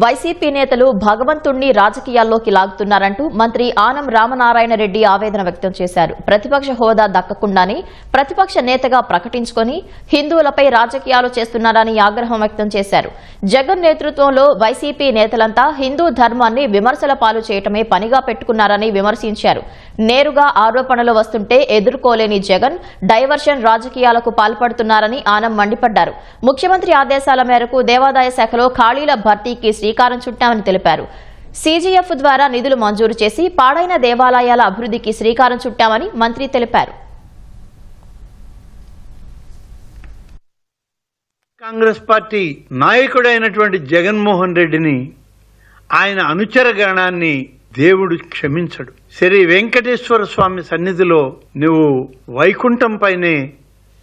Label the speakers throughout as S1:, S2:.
S1: YCP నేతలు భగవంతుణ్ణి రాజకీయాల్లోకి లాగుతున్నారంటూ మంత్రి ఆనం రామనారాయణ రెడ్డి ఆవేదన వ్యక్తం చేశారు. ప్రతిపక్ష హోదా దక్కకుండానే ప్రతిపక్ష నేతగా ప్రకటించుకొని హిందువులపై రాజకీయాలు చేస్తున్నారని ఆగ్రహం వ్యక్తం చేశారు. జగన్ నేతృత్వంలో వైసీపీ నేతలంతా హిందూ ధర్మాన్ని విమర్శల పాలు చేయటమే పనిగా పెట్టుకున్నారని విమర్శించారు. నేరుగా ఆరోపణలు వస్తుంటే ఎదుర్కోలేని జగన్ డైవర్షన్ రాజకీయాలకు పాల్పడుతున్నారని ఆనం మండిపడ్డారు. ముఖ్యమంత్రి ఆదేశాల మేరకు దేవాదాయ శాఖలో ఖాళీల భర్తీకి శ్రీకారం చుట్టామని తెలిపారు. సీజీఎఫ్ ద్వారా నిధులు మంజూరు చేసి పాడైన దేవాలయాల అభివృద్ధికి శ్రీకారం చుట్టామని మంత్రి తెలిపారు.
S2: కాంగ్రెస్ పార్టీ నాయకుడైనటువంటి జగన్మోహన్ రెడ్డిని ఆయన అనుచర గణాన్ని దేవుడు క్షమించడు. శ్రీ వెంకటేశ్వర స్వామి సన్నిధిలో నువ్వు వైకుంఠం పైనే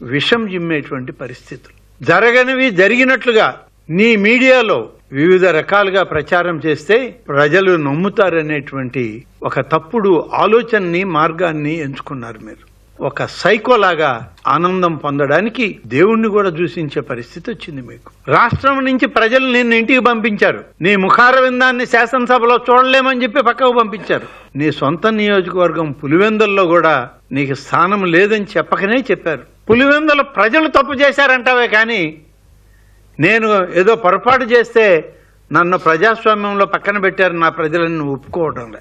S2: విషం జిమ్మేటువంటి పరిస్థితులు. జరగనివి జరిగినట్లుగా నీ మీడియాలో వివిధ రకాలుగా ప్రచారం చేస్తే ప్రజలు నమ్ముతారనేటువంటి ఒక తప్పుడు ఆలోచనని మార్గాన్ని ఎంచుకున్నారు మీరు. ఒక సైకోలాగా ఆనందం పొందడానికి దేవుణ్ణి కూడా దూషించే పరిస్థితి వచ్చింది మీకు. రాష్ట్రం నుంచి ప్రజలు నిన్ను ఇంటికి పంపించారు. నీ ముఖారవిందాన్ని శాసనసభలో చూడలేమని చెప్పి పక్కకు పంపించారు. నీ సొంత నియోజకవర్గం పులివెందుల్లో కూడా నీకు స్థానం లేదని చెప్పకనే చెప్పారు. పులివెందుల ప్రజలు తప్పు చేశారంటావే కానీ నేను ఏదో పొరపాటు చేస్తే నన్ను ప్రజాస్వామ్యంలో పక్కన పెట్టారు నా ప్రజలను ఒప్పుకోవడం లే.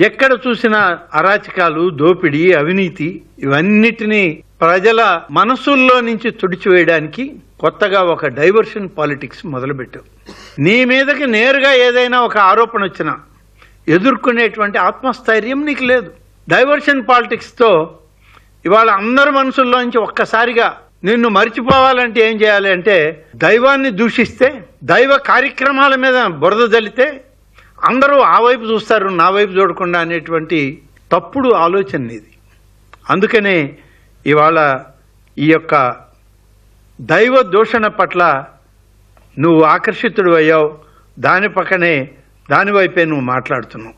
S2: ఎక్కడ చూసినా అరాచకాలు దోపిడీ అవినీతి ఇవన్నిటినీ ప్రజల మనసుల్లో నుంచి తుడిచివేయడానికి కొత్తగా ఒక డైవర్షన్ పాలిటిక్స్ మొదలుపెట్టావు నీ మీదకి నేరుగా ఏదైనా ఒక ఆరోపణ వచ్చినా ఎదుర్కొనేటువంటి ఆత్మస్థైర్యం నీకు లేదు. డైవర్షన్ పాలిటిక్స్తో ఇవాళ అందరి మనసుల్లోంచి ఒక్కసారిగా నిన్ను మర్చిపోవాలంటే ఏం చేయాలి అంటే దైవాన్ని దూషిస్తే దైవ కార్యక్రమాల మీద బురద జల్లితే అందరూ ఆ వైపు చూస్తారు నా వైపు చూడకుండా అనేటువంటి తప్పుడు ఆలోచన ఇది. అందుకనే ఇవాళ ఈ యొక్క దైవ దూషణ పట్ల నువ్వు ఆకర్షితుడు అయ్యావు దాని పక్కనే దానివైపే నువ్వు మాట్లాడుతున్నావు.